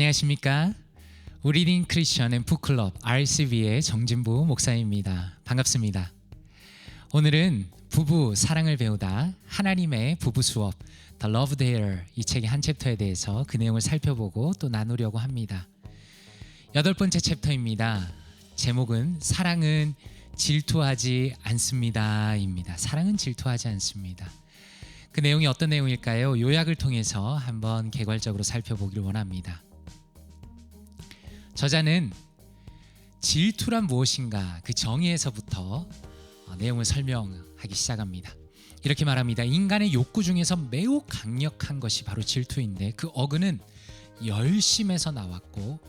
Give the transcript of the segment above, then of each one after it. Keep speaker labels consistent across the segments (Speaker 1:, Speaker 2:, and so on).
Speaker 1: 안녕하십니까? 우리린 크리스천 앤 북클럽 RCB의 정진부 목사입니다. 반갑습니다. 오늘은 부부 사랑을 배우다 하나님의 부부 수업 The Love There 이 책의 한 챕터에 대해서 그 내용을 살펴보고 또 나누려고 합니다. 여덟 번째 챕터입니다. 제목은 사랑은 질투하지 않습니다입니다. 사랑은 질투하지 않습니다. 그 내용이 어떤 내용일까요? 요약을 통해서 한번 개괄적으로 살펴보기를 원합니다. 저자는 질투란 무엇인가 그 정의에서부터 어, 내용을 설명하기 시작합니다. 이렇게 말합니다. 인간의 욕구 중에서 매우 강력한 것이 바로 질투인데 그 어근은 열심에서 나왔고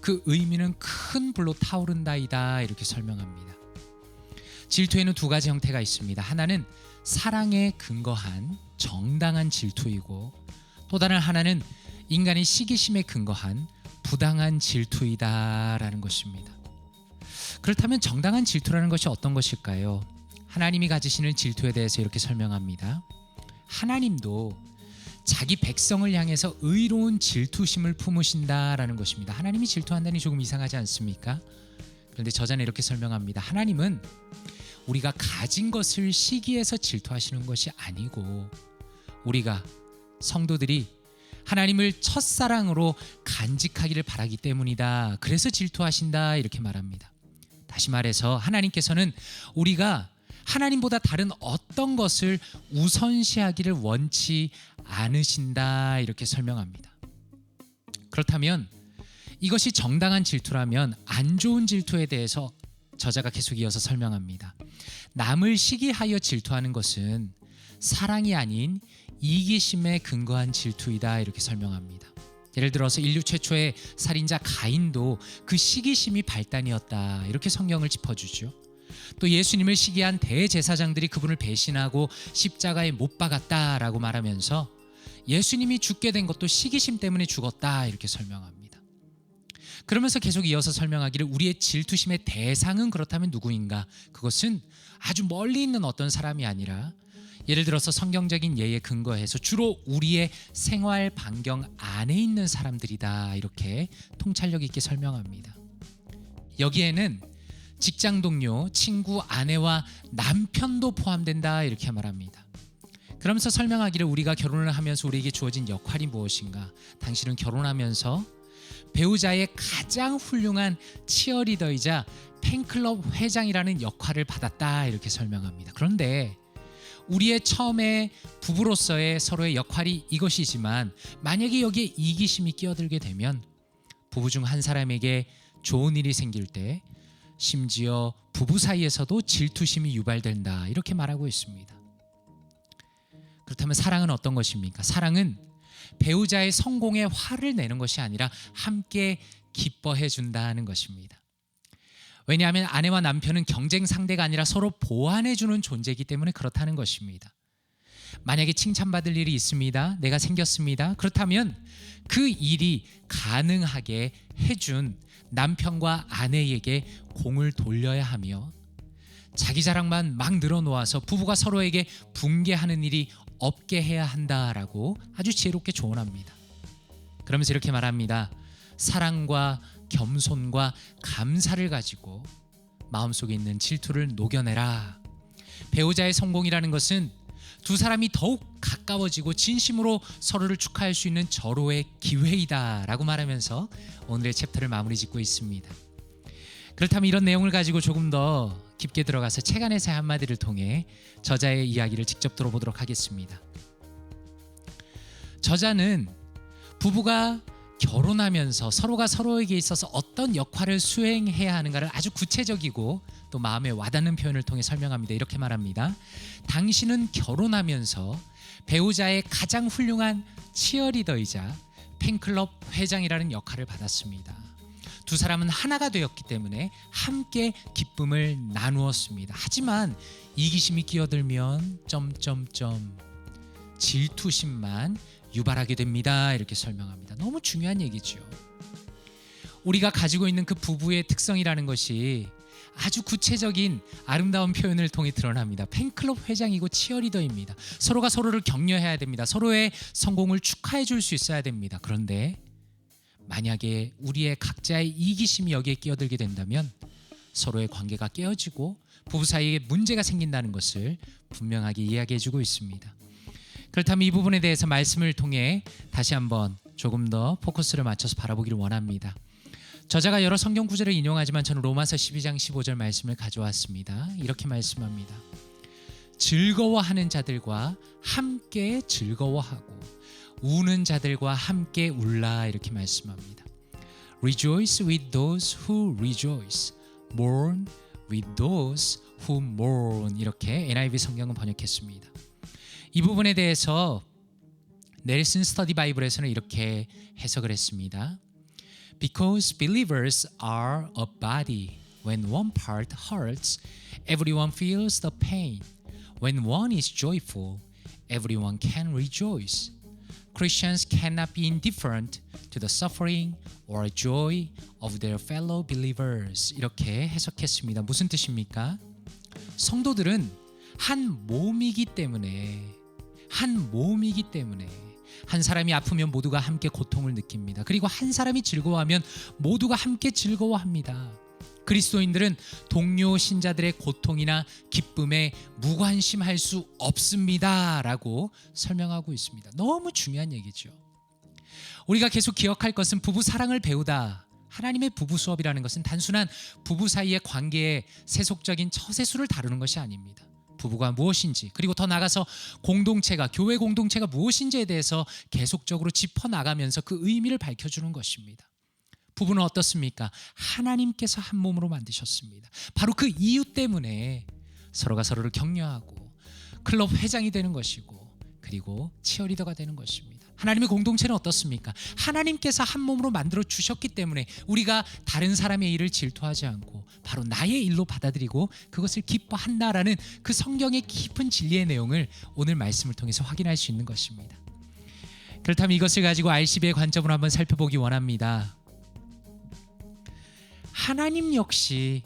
Speaker 1: 그 의미는 큰 불로 타오른다이다 이렇게 설명합니다. 질투에는 두 가지 형태가 있습니다. 하나는 사랑에 근거한 정당한 질투이고 또 다른 하나는 인간의 시기심에 근거한 부당한 질투이다라는 것입니다. 그렇다면 정당한 질투라는 것이 어떤 것일까요? 하나님이 가지시는 질투에 대해서 이렇게 설명합니다. 하나님도 자기 백성을 향해서 의로운 질투심을 품으신다라는 것입니다. 하나님이 질투한다니 조금 이상하지 않습니까? 그런데 저자는 이렇게 설명합니다. 하나님은 우리가 가진 것을 시기해서 질투하시는 것이 아니고 우리가 성도들이 하나님을 첫사랑으로 간직하기를 바라기 때문이다. 그래서 질투하신다. 이렇게 말합니다. 다시 말해서 하나님께서는 우리가 하나님보다 다른 어떤 것을 우선시하기를 원치 않으신다. 이렇게 설명합니다. 그렇다면 이것이 정당한 질투라면 안 좋은 질투에 대해서 저자가 계속 이어서 설명합니다. 남을 시기하여 질투하는 것은 사랑이 아닌 이기심에 근거한 질투이다 이렇게 설명합니다. 예를 들어서 인류 최초의 살인자 가인도 그 시기심이 발단이었다 이렇게 성경을 짚어주죠. 또 예수님을 시기한 대제사장들이 그분을 배신하고 십자가에 못 박았다라고 말하면서 예수님이 죽게 된 것도 시기심 때문에 죽었다 이렇게 설명합니다. 그러면서 계속 이어서 설명하기를 우리의 질투심의 대상은 그렇다면 누구인가? 그것은 아주 멀리 있는 어떤 사람이 아니라 예를 들어서 성경적인 예에 근거해서 주로 우리의 생활 반경 안에 있는 사람들이다 이렇게 통찰력 있게 설명합니다. 여기에는 직장 동료, 친구, 아내와 남편도 포함된다 이렇게 말합니다. 그러면서 설명하기를 우리가 결혼을 하면서 우리에게 주어진 역할이 무엇인가? 당신은 결혼하면서 배우자의 가장 훌륭한 치어리더이자 팬클럽 회장이라는 역할을 받았다 이렇게 설명합니다. 그런데 우리의 처음에 부부로서의 서로의 역할이 이것이지만 만약에 여기에 이기심이 끼어들게 되면 부부 중 한 사람에게 좋은 일이 생길 때 심지어 부부 사이에서도 질투심이 유발된다 이렇게 말하고 있습니다. 그렇다면 사랑은 어떤 것입니까? 사랑은 배우자의 성공에 화를 내는 것이 아니라 함께 기뻐해 준다는 것입니다. 왜냐하면 아내와 남편은 경쟁 상대가 아니라 서로 보완해 주는 존재이기 때문에 그렇다는 것입니다. 만약에 칭찬받을 일이 있습니다. 내가 생겼습니다. 그렇다면 그 일이 가능하게 해준 남편과 아내에게 공을 돌려야 하며 자기 자랑만 막 늘어놓아서 부부가 서로에게 붕괴하는 일이 없게 해야 한다라고 아주 지혜롭게 조언합니다. 그러면서 이렇게 말합니다. 사랑과 겸손과 감사를 가지고 마음속에 있는 질투를 녹여내라. 배우자의 성공이라는 것은 두 사람이 더욱 가까워지고 진심으로 서로를 축하할 수 있는 절호의 기회이다라고 말하면서 오늘의 챕터를 마무리 짓고 있습니다. 그렇다면 이런 내용을 가지고 조금 더 깊게 들어가서 책 안에서 한마디를 통해 저자의 이야기를 직접 들어보도록 하겠습니다. 저자는 부부가 결혼하면서 서로가 서로에게 있어서 어떤 역할을 수행해야 하는가를 아주 구체적이고 또 마음에 와닿는 표현을 통해 설명합니다. 이렇게 말합니다. 당신은 결혼하면서 배우자의 가장 훌륭한 치어리더이자 팬클럽 회장이라는 역할을 받았습니다. 두 사람은 하나가 되었기 때문에 함께 기쁨을 나누었습니다. 하지만 이기심이 끼어들면 점점점 질투심만 유발하게 됩니다. 이렇게 설명합니다. 너무 중요한 얘기죠. 우리가 가지고 있는 그 부부의 특성이라는 것이 아주 구체적인 아름다운 표현을 통해 드러납니다. 팬클럽 회장이고 치어리더입니다. 서로가 서로를 격려해야 됩니다. 서로의 성공을 축하해 줄 수 있어야 됩니다. 그런데 만약에 우리의 각자의 이기심이 여기에 끼어들게 된다면 서로의 관계가 깨어지고 부부 사이에 문제가 생긴다는 것을 분명하게 이야기해 주고 있습니다. 그렇다면 이 부분에 대해서 말씀을 통해 다시 한번 조금 더 포커스를 맞춰서 바라보기를 원합니다. 저자가 여러 성경 구절을 인용하지만 저는 로마서 12장 15절 말씀을 가져왔습니다. 이렇게 말씀합니다. 즐거워하는 자들과 함께 즐거워하고 우는 자들과 함께 울라 이렇게 말씀합니다. Rejoice with those who rejoice, mourn with those who mourn 이렇게 NIV 성경은 번역했습니다. 이 부분에 대해서 넬슨 스터디 바이블에서는 이렇게 해석을 했습니다. Because believers are a body. When one part hurts, everyone feels the pain. When one is joyful, everyone can rejoice. Christians cannot be indifferent to the suffering or joy of their fellow believers. 이렇게 해석했습니다. 무슨 뜻입니까? 성도들은 한 몸이기 때문에 한 몸이기 때문에 한 사람이 아프면 모두가 함께 고통을 느낍니다. 그리고 한 사람이 즐거워하면 모두가 함께 즐거워합니다. 그리스도인들은 동료 신자들의 고통이나 기쁨에 무관심할 수 없습니다 라고 설명하고 있습니다. 너무 중요한 얘기죠. 우리가 계속 기억할 것은 부부 사랑을 배우다. 하나님의 부부 수업이라는 것은 단순한 부부 사이의 관계의 세속적인 처세수를 다루는 것이 아닙니다. 부부가 무엇인지 그리고 더 나가서 공동체가 교회 공동체가 무엇인지에 대해서 계속적으로 짚어 나가면서 그 의미를 밝혀 주는 것입니다. 부부는 어떻습니까? 하나님께서 한 몸으로 만드셨습니다. 바로 그 이유 때문에 서로가 서로를 격려하고 클럽 회장이 되는 것이고 그리고 치어리더가 되는 것입니다. 하나님의 공동체는 어떻습니까? 하나님께서 한 몸으로 만들어 주셨기 때문에 우리가 다른 사람의 일을 질투하지 않고 바로 나의 일로 받아들이고 그것을 기뻐한다라는 그 성경의 깊은 진리의 내용을 오늘 말씀을 통해서 확인할 수 있는 것입니다. 그렇다면 이것을 가지고 RCB의 관점으로 한번 살펴보기 원합니다. 하나님 역시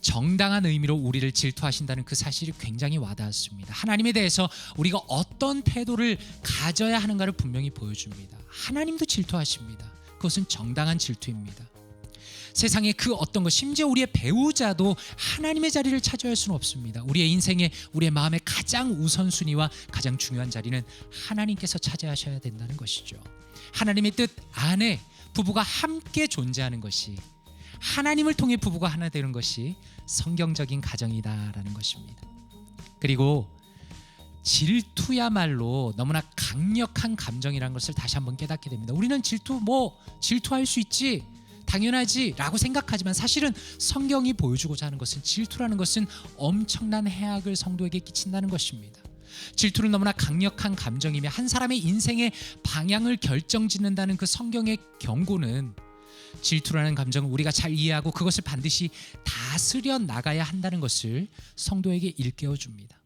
Speaker 1: 정당한 의미로 우리를 질투하신다는 그 사실이 굉장히 와닿았습니다. 하나님에 대해서 우리가 어떤 태도를 가져야 하는가를 분명히 보여줍니다. 하나님도 질투하십니다. 그것은 정당한 질투입니다. 세상의 그 어떤 것, 심지어 우리의 배우자도 하나님의 자리를 차지할 수는 없습니다. 우리의 인생에, 우리의 마음의 가장 우선순위와 가장 중요한 자리는 하나님께서 차지하셔야 된다는 것이죠. 하나님의 뜻 안에 부부가 함께 존재하는 것이 하나님을 통해 부부가 하나 되는 것이 성경적인 가정이다라는 것입니다. 그리고 질투야말로 너무나 강력한 감정이라는 것을 다시 한번 깨닫게 됩니다. 우리는 질투 뭐 질투할 수 있지 당연하지라고 생각하지만 사실은 성경이 보여주고자 하는 것은 질투라는 것은 엄청난 해악을 성도에게 끼친다는 것입니다. 질투는 너무나 강력한 감정이며 한 사람의 인생의 방향을 결정짓는다는 그 성경의 경고는 질투라는 감정을 우리가 잘 이해하고 그것을 반드시 다스려 나가야 한다는 것을 성도에게 일깨워 줍니다.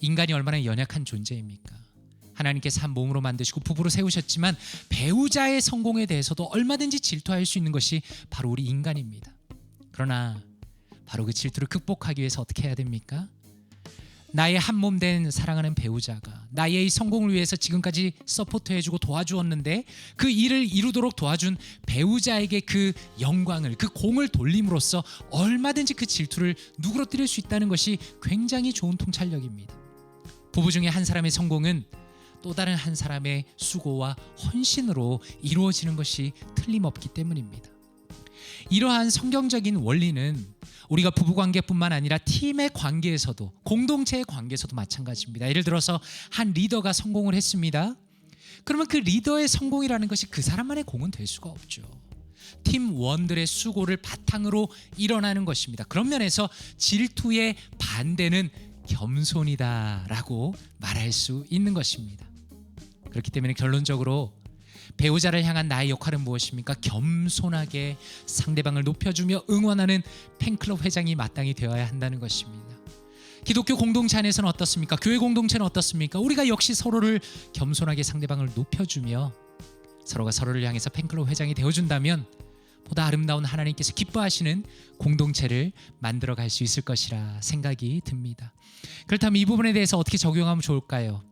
Speaker 1: 인간이 얼마나 연약한 존재입니까? 하나님께서 한 몸으로 만드시고 부부로 세우셨지만 배우자의 성공에 대해서도 얼마든지 질투할 수 있는 것이 바로 우리 인간입니다. 그러나 바로 그 질투를 극복하기 위해서 어떻게 해야 됩니까? 나의 한 몸 된 사랑하는 배우자가 나의 이 성공을 위해서 지금까지 서포트해주고 도와주었는데 그 일을 이루도록 도와준 배우자에게 그 영광을 그 공을 돌림으로써 얼마든지 그 질투를 누그러뜨릴 수 있다는 것이 굉장히 좋은 통찰력입니다. 부부 중에 한 사람의 성공은 또 다른 한 사람의 수고와 헌신으로 이루어지는 것이 틀림없기 때문입니다. 이러한 성경적인 원리는 우리가 부부 관계뿐만 아니라 팀의 관계에서도 공동체의 관계에서도 마찬가지입니다. 예를 들어서 한 리더가 성공을 했습니다. 그러면 그 리더의 성공이라는 것이 그 사람만의 공은 될 수가 없죠. 팀원들의 수고를 바탕으로 일어나는 것입니다. 그런 면에서 질투의 반대는 겸손이다라고 말할 수 있는 것입니다. 그렇기 때문에 결론적으로 배우자를 향한 나의 역할은 무엇입니까? 겸손하게 상대방을 높여주며 응원하는 팬클럽 회장이 마땅히 되어야 한다는 것입니다. 기독교 공동체 안에서는 어떻습니까? 교회 공동체는 어떻습니까? 우리가 역시 서로를 겸손하게 상대방을 높여주며 서로가 서로를 향해서 팬클럽 회장이 되어준다면 보다 아름다운 하나님께서 기뻐하시는 공동체를 만들어 갈 수 있을 것이라 생각이 듭니다. 그렇다면 이 부분에 대해서 어떻게 적용하면 좋을까요?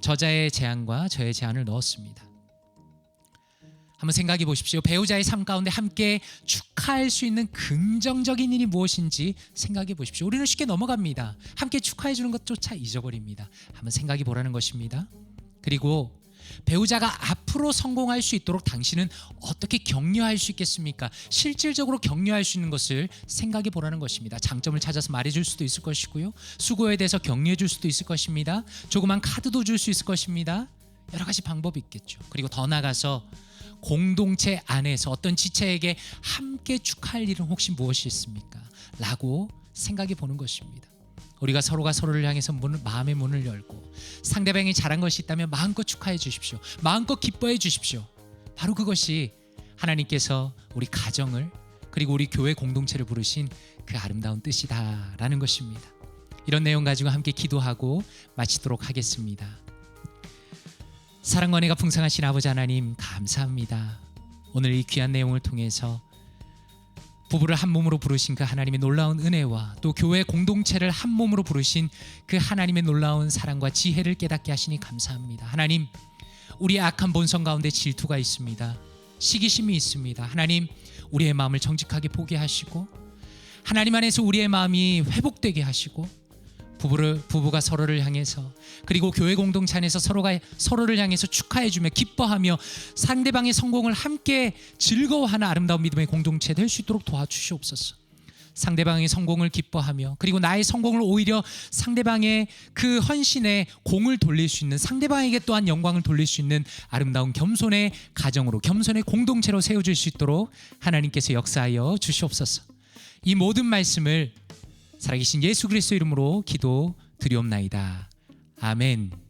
Speaker 1: 저자의 제안과 저의 제안을 넣었습니다. 한번 생각해 보십시오. 배우자의 삶 가운데 함께 축하할 수 있는 긍정적인 일이 무엇인지 생각해 보십시오. 우리는 쉽게 넘어갑니다. 함께 축하해 주는 것조차 잊어버립니다. 한번 생각해 보라는 것입니다. 그리고 배우자가 앞으로 성공할 수 있도록 당신은 어떻게 격려할 수 있겠습니까? 실질적으로 격려할 수 있는 것을 생각해 보라는 것입니다. 장점을 찾아서 말해 줄 수도 있을 것이고요. 수고에 대해서 격려해 줄 수도 있을 것입니다. 조그만 카드도 줄 수 있을 것입니다. 여러 가지 방법이 있겠죠. 그리고 더 나가서 공동체 안에서 어떤 지체에게 함께 축하할 일은 혹시 무엇이 있습니까? 라고 생각해 보는 것입니다. 우리가 서로가 서로를 향해서 문을, 마음의 문을 열고 상대방이 잘한 것이 있다면 마음껏 축하해 주십시오. 마음껏 기뻐해 주십시오. 바로 그것이 하나님께서 우리 가정을 그리고 우리 교회 공동체를 부르신 그 아름다운 뜻이다라는 것입니다. 이런 내용 가지고 함께 기도하고 마치도록 하겠습니다. 사랑과 은혜가 풍성하신 아버지 하나님 감사합니다. 오늘 이 귀한 내용을 통해서 부부를 한 몸으로 부르신 그 하나님의 놀라운 은혜와 또 교회 공동체를 한 몸으로 부르신 그 하나님의 놀라운 사랑과 지혜를 깨닫게 하시니 감사합니다. 하나님, 우리의 악한 본성 가운데 질투가 있습니다. 시기심이 있습니다. 하나님, 우리의 마음을 정직하게 보게 하시고 하나님 안에서 우리의 마음이 회복되게 하시고 부부를 부부가 서로를 향해서 그리고 교회 공동체 안에서 서로가 서로를 향해서 축하해 주며 기뻐하며 상대방의 성공을 함께 즐거워하는 아름다운 믿음의 공동체 될 수 있도록 도와주시옵소서. 상대방의 성공을 기뻐하며 그리고 나의 성공을 오히려 상대방의 그 헌신에 공을 돌릴 수 있는 상대방에게 또한 영광을 돌릴 수 있는 아름다운 겸손의 가정으로 겸손의 공동체로 세워질 수 있도록 하나님께서 역사하여 주시옵소서. 이 모든 말씀을 살아계신 예수 그리스도 이름으로 기도 드리옵나이다. 아멘.